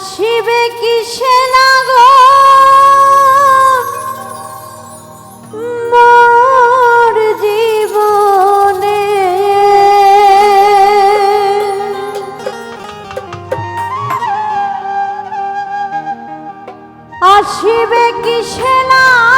আসিবে কিসে লাগো মোর জীবনে। আসিবে কিসে লাগো